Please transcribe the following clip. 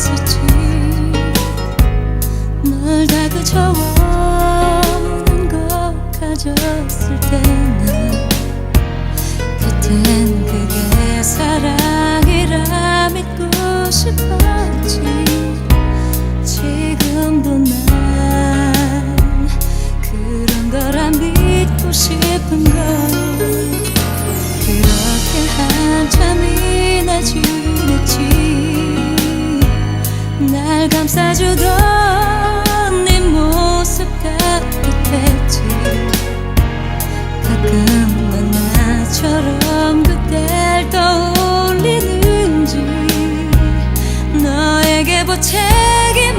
있었지. 널 다그쳐오는 것 가졌을 때나 그땐 그게 사랑이라 믿고 싶었지. 지금도 난 그런 거라 믿고 싶은 걸. 날 감싸주던 네 모습 따뜻했지. 가끔은 나처럼 그댈 떠올리는지 너에게 보채기